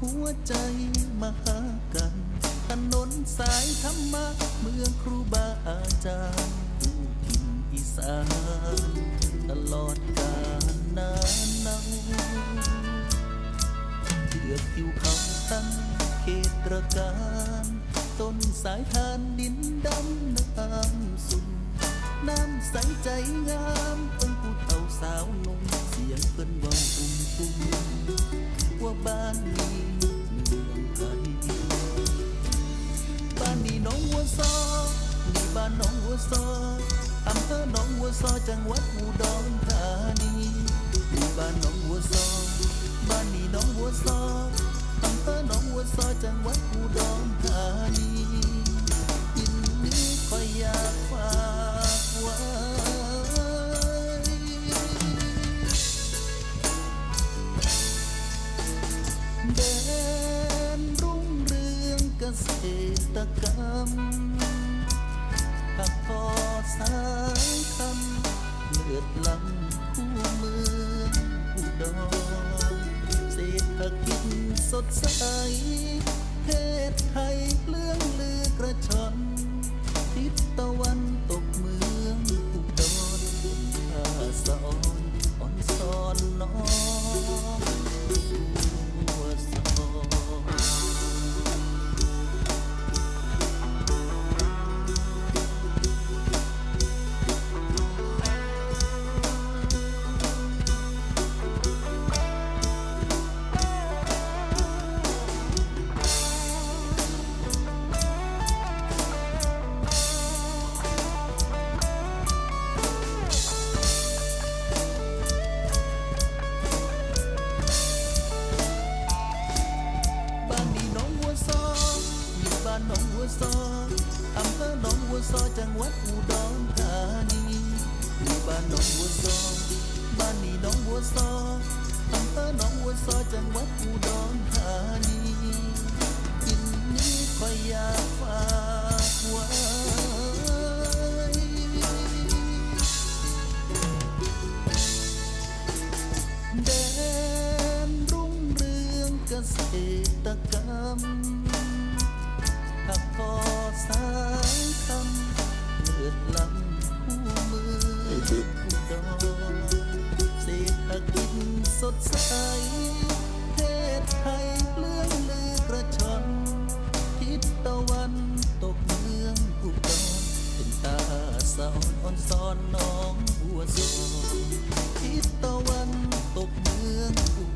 หัวใจมาหากันถนนสายธรรมะเมืองครูบาอาจารย์ผู้ถิ่อีสานตลอดกาลนานนาเลือกอยู่เขาตั้งเขตตระการต้นสายทานดินดำน้ำสุ่มน้ำใสใจงามเพิ่งผู้เฒ่าสาวนุ่มเสียงเพิ่นเว่าอุ้มตุ้ม ว่าบ้านนี้เมืองไทยบ้านนี้น้องวัวซอนี่บ้านน้องวัวซออำเภอหนองวัวซอจังหวัดอุดรธานีนี่บ้านน้องวัวซอบ้านนี้น้องวัวซออำเภอหนองวัวซอจังหวัดอุดรธานียินนี้คอยอยากฝากำกรรมหักพอสายคำเลือดลำคู่เมืองอุดรเศรษฐกิจสดใสเพศไทยเลื่องลือกระชอนทิศตะวัน ซอยจังหวัดอุดรธานีอยู่บ้านหนองวัวซอบ้านนี้หน้องวัวซออำเภอหนองวัวซอจังหวัดอุดรธานีกินนี้คอยอยา ใสเทศไทยเลื่อยลือกระชอนทิศตะวันตกเมืองอุดรเป็นตาสาวอ่อนซ้อนน้องบัวสวนทิศตะวันตกเมืองอุ